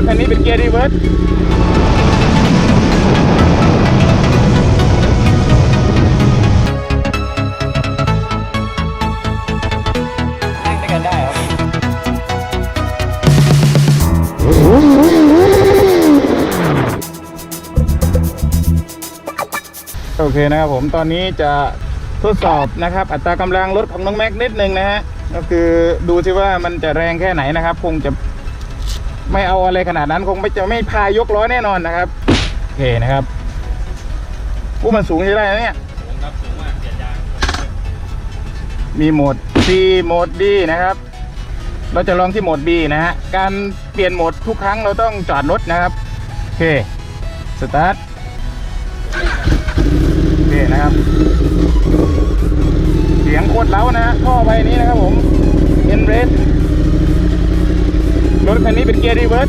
ถคันนี้เป็นเกียร์รีเวิร์สนั่งด้กันได้ครับโอเคนะครับผมตอนนี้จะทดสอบนะครับ อัตรากำลังรถของน้องแม็กนิดนึงนะฮะก็คือดูสิว่ามันจะแรงแค่ไหนนะครับ คงจะ ไม่เอาอะไรขนาดนั้นคงไม่จะไม่พายกล้อแน่นอนนะครับโอเคนะครับอู้มันสูงใช่ได้นะเนี่ยสูงครับสูงมากเสียยางมีโหมด C โหมด D นะครับ เราจะลองที่โหมด B นะฮะการเปลี่ยนโหมดทุกครั้งเราต้องจอดรถนะครับโอเคสตาร์ทโอเคนะครับ เสียงโคตรเล้านะฮะท่อใบนี้นะครับผมเอ็นเรส รถคันนี้เป็นเกียร์รีเวิร์ส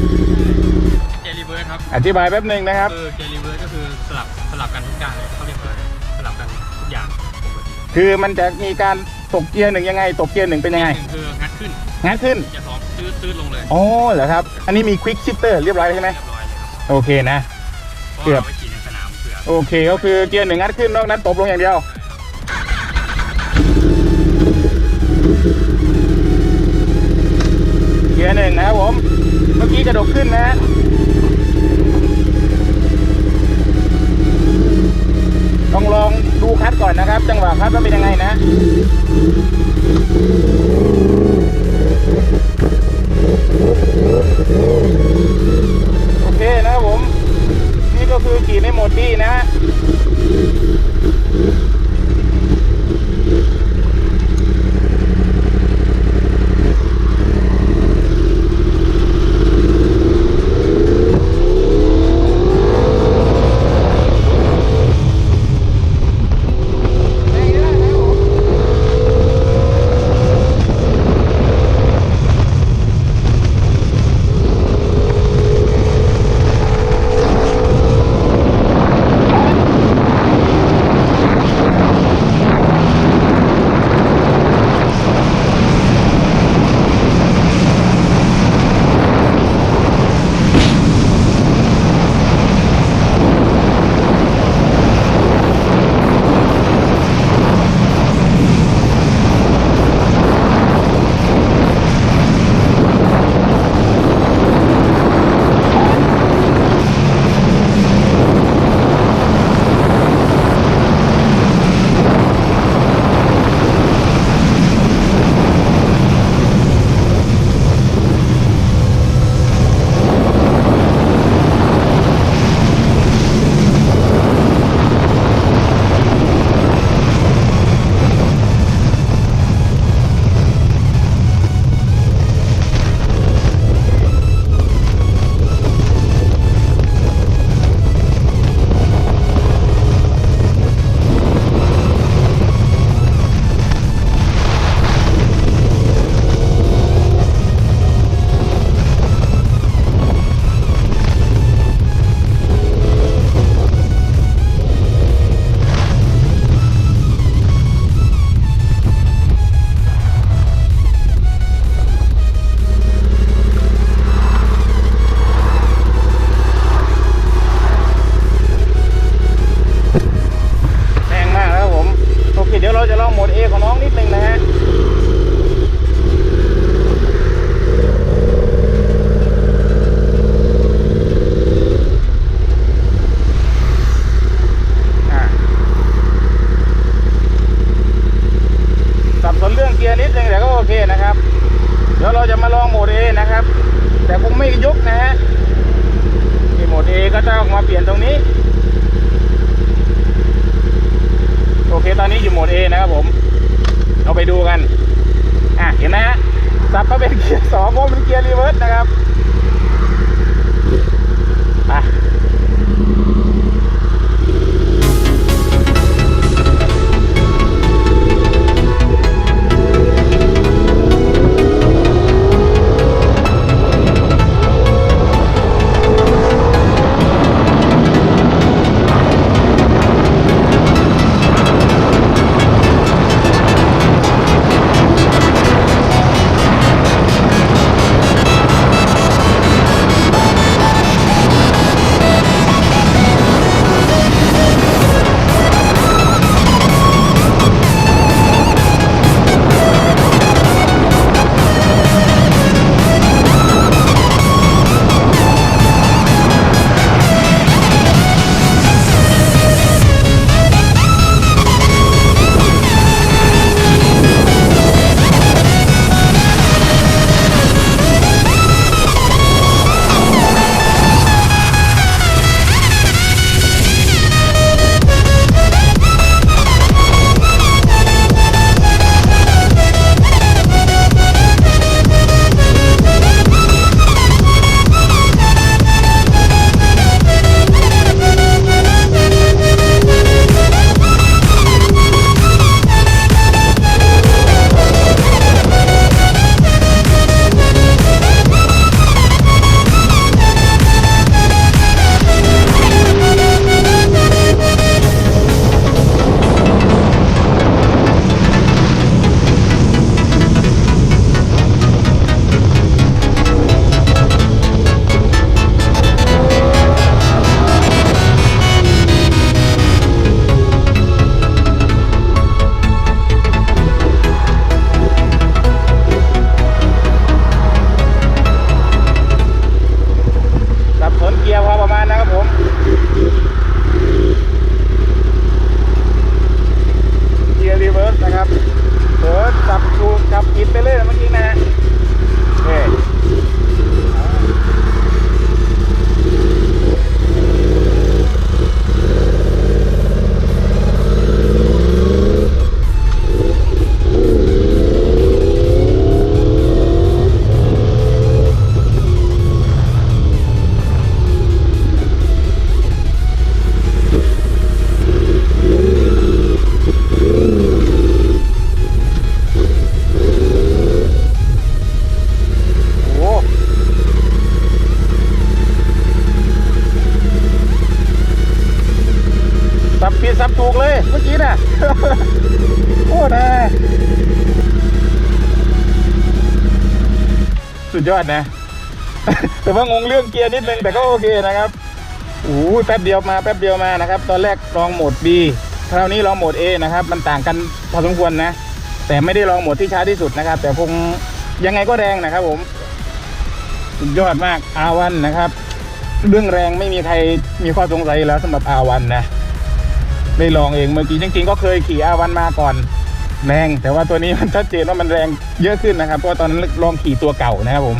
เจรีเวิร์สครับอธิบายแป๊บหนึ่งนะครับ คือเจรีเวิร์สก็คือสลับสลับกันทุกอย่างเลยเขาเรียกว่าอะไรสลับกันทุกอย่างปกติคือมันจะมีการตกเกียร์หนึ่งยังไง ตกเกียร์หนึ่งเป็นยังไงหนึ่งคืองัดขึ้นงัดขึ้นจะสองตื้อตื้อลงเลยอ๋อเหรอครับ อันนี้มีควิกชิปเตอร์เรียบร้อยแล้วใช่ไหมเรียบร้อยเลยครับโอเคนะ เพราะเกือบ เราไปขี่ในสนามเผื่อโอเคก็คือเกียร์หนึ่งงัดขึ้นนอกนั้นตบลงอย่างเดียว เกียร์หนึ่งนะครับผม เมื่อกี้กระดกขึ้นนะต้องลองดูคัดก่อนนะครับ จังหวะคัดว่าเป็นยังไงนะโอเคนะครับผม นี่ก็คือขี่ในโหมดดีนะ สับมาเป็นเกียร์สองเพราะเป็นเกียร์รีเวิร์สนะครับไป สุดยอดนะ แต่ว่างงเรื่องเกียร์นิดนึงแต่ก็โอเคนะครับโอ้โหแป๊บเดียวมาแป๊บเดียวมานะครับ ตอนแรกลองโหมด B คราวนี้ลองโหมด A นะครับ มันต่างกันพอสมควรนะ แต่ไม่ได้ลองโหมดที่ช้าที่สุดนะครับ แต่คงยังไงก็แรงนะครับ ผมสุดยอดมาก R1 นนะครับ เรื่องแรงไม่มีใครมีข้อสงสัยแล้วสำหรับ R1 นนะได้ลองเองเมื่อกี้จริงๆ ก็เคยขี่ R1 มาก่อน แรงแต่ว่าตัวนี้มันชัดเจนว่ามันแรงเยอะขึ้นนะครับ เพราะว่าตอนนั้นลองขี่ตัวเก่านะครับผม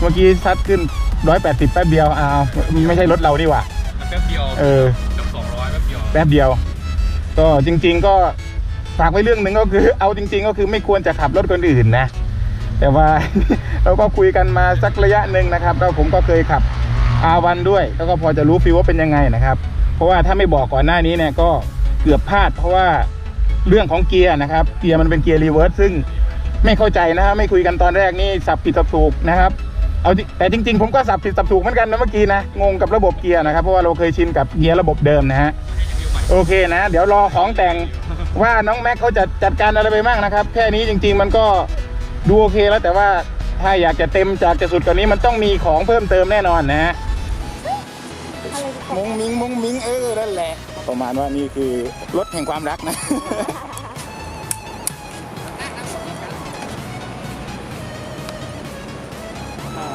เมื่อกี้ซัดขึ้น180แป๊บเดียวอ้าวไม่ใช่รถเรานี่หว่ามันแป๊บเดียวเออเกือบสองร้อยแป๊บเดียวแป๊บเดียว ก็จริง ๆ ก็ฝากไว้เรื่องหนึ่งก็คือ เอาจริง ๆ ก็คือไม่ควรจะขับรถคนอื่นนะ แต่ว่าเราก็คุยกันมาสักระยะหนึ่งนะครับ แล้วผมก็เคยขับ R1 ด้วย แล้วก็พอจะรู้ฟีลว่าเป็นยังไงนะครับ เพราะว่าถ้าไม่บอกก่อนหน้านี้เนี่ยก็เกือบพลาด เพราะว่า เรื่องของเกียร์นะครับ เกียร์มันเป็นเกียร์รีเวิร์สซึ่งไม่เข้าใจนะฮะไม่คุยกันตอนแรกนี่สับผิดสับถูกนะครับเอาจริแต่จริง ๆ ผมก็สับผิดสับถูกเหมือนกันนะเมื่อกี้นะงงกับระบบเกียร์นะครับเพราะว่าเราเคยชินกับเกียร์ระบบเดิมนะฮะโอเคนะ เดี๋ยวรอของแต่งว่าน้องแม็กเขาจะจัดการอะไรไปบ้างนะครับ แค่นี้จริง ๆ มันก็ดูโอเคแล้วแต่ว่าถ้าอยากจะเต็มจากจะสุดกว่านี้มันต้องมีของเพิ่มเติมแน่นอนนะฮะมุงมิงมุงมิงเออนั่นแหละ ประมาณว่านี่คือรถแห่งความรักนะ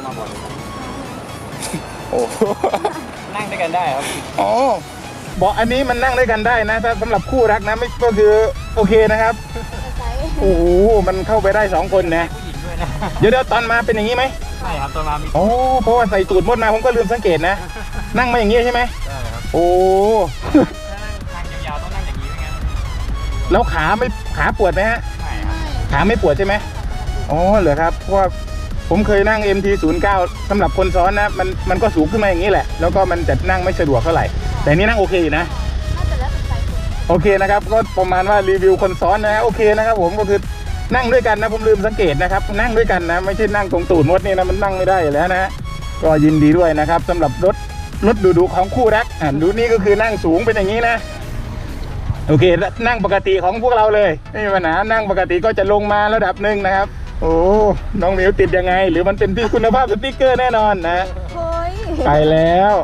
มาบ่อยโอ้โหนั่งด้วยกันได้ครับอ๋อเบอกอันนี้มันนั่งด้วยกันได้นะ ถ้าสำหรับคู่รักนะไม่ก็คือโอเคนะครับโอ้โหมันเข้าไปได้สองคนนะ ผู้หญิงด้วยนะเดี๋ยวเดี๋ยวตอนมาเป็นอย่างนี้ไหมใช่ครับตอนมามีโอ้เพราะว่าใส่ตูดมดมาผมก็ลืมสังเกตนะ นั่งมาอย่างนี้ใช่ไหม ได้ครับ โอ้ แล้วขาไม่ขาปวดไหมฮะใช่ครับขาไม่ปวดใช่ไหมอ๋อเหรอครับ เพราะว่าผมเคยนั่ง MT09 สำหรับคนซ้อนนะ มันมันก็สูงขึ้นมาอย่างนี้แหละ แล้วก็มันจะนั่งไม่สะดวกเท่าไหร่ แต่นี่นั่งโอเคอยู่นะ น่าจะแล้วแต่ใจคุณโอเคนะครับ ก็ประมาณว่ารีวิวคนซ้อนนะโอเคนะครับ ผมก็คือนั่งด้วยกันนะผมลืมสังเกตนะครับ นั่งด้วยกันนะ ไม่ใช่นั่งตรงตูดมดนี่นะมันนั่งไม่ได้อยู่แล้วนะฮะก็ยินดีด้วยนะครับสำหรับรถรถดูดูๆของคู่รักอ่าดูนี่ก็คือนั่งสูงเป็นอย่างนี้นะ โอเค นั่งปกติของพวกเราเลยไม่มีปัญหานั่งปกติก็จะลงมาระดับหนึ่งนะครับ โอ้น้องหมิวติดยังไง หรือมันเป็นที่คุณภาพสติ๊กเกอร์แน่นอนนะเฮ้ยไปแล้ว